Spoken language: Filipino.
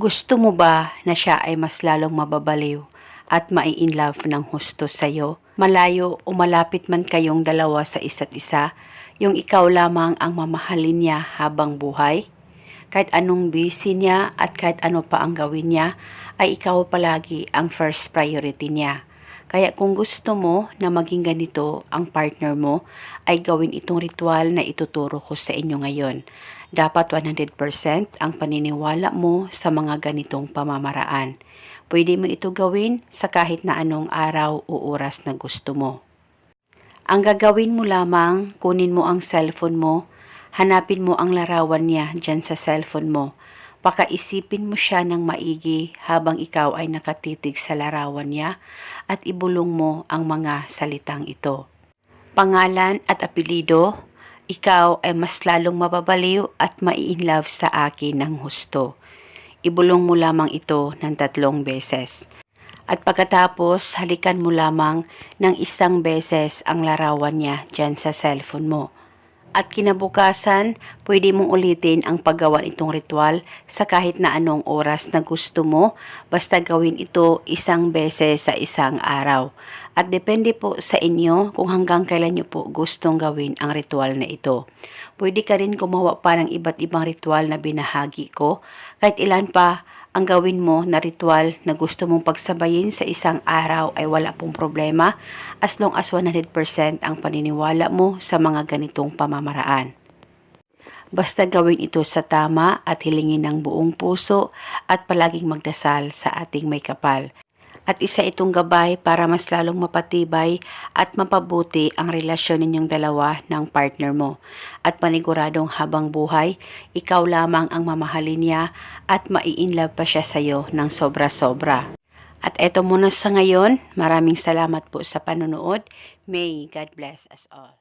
Gusto mo ba na siya ay mas lalong mababaliw at mai-in love ng husto sa'yo? Malayo o malapit man kayong dalawa sa isa't isa, yung ikaw lamang ang mamahalin niya habang buhay? Kahit anong busy niya at kahit ano pa ang gawin niya, ay ikaw palagi ang first priority niya. Kaya kung gusto mo na maging ganito ang partner mo, ay gawin itong ritual na ituturo ko sa inyo ngayon. Dapat 100% ang paniniwala mo sa mga ganitong pamamaraan. Pwede mo ito gawin sa kahit na anong araw o oras na gusto mo. Ang gagawin mo lamang, kunin mo ang cellphone mo, hanapin mo ang larawan niya dyan sa cellphone mo. Pakaisipin mo siya ng maigi habang ikaw ay nakatitig sa larawan niya at ibulong mo ang mga salitang ito. Pangalan at apelido, ikaw ay mas lalong mababaliw at mai-inlove sa akin ng husto. Ibulong mo lamang ito ng tatlong beses. At pagkatapos, halikan mo lamang ng isang beses ang larawan niya dyan sa cellphone mo. At kinabukasan, pwede mong ulitin ang paggawa nitong ritual sa kahit na anong oras na gusto mo, basta gawin ito isang beses sa isang araw. At depende po sa inyo kung hanggang kailan nyo po gustong gawin ang ritual na ito. Pwede ka rin gumawa pa ng iba't ibang ritual na binahagi ko, kahit ilan pa ang gawin mo na ritual na gusto mong pagsabayin sa isang araw ay wala pong problema as long as 100% ang paniniwala mo sa mga ganitong pamamaraan. Basta gawin ito sa tama at hilingin ng buong puso at palaging magdasal sa ating may kapal. At isa itong gabay para mas lalong mapatibay at mapabuti ang relasyon ninyong dalawa ng partner mo. At paniguradong habang buhay, ikaw lamang ang mamahalin niya at mai-inlove pa siya sa'yo ng sobra-sobra. At eto muna sa ngayon, maraming salamat po sa panonood. May God bless us all.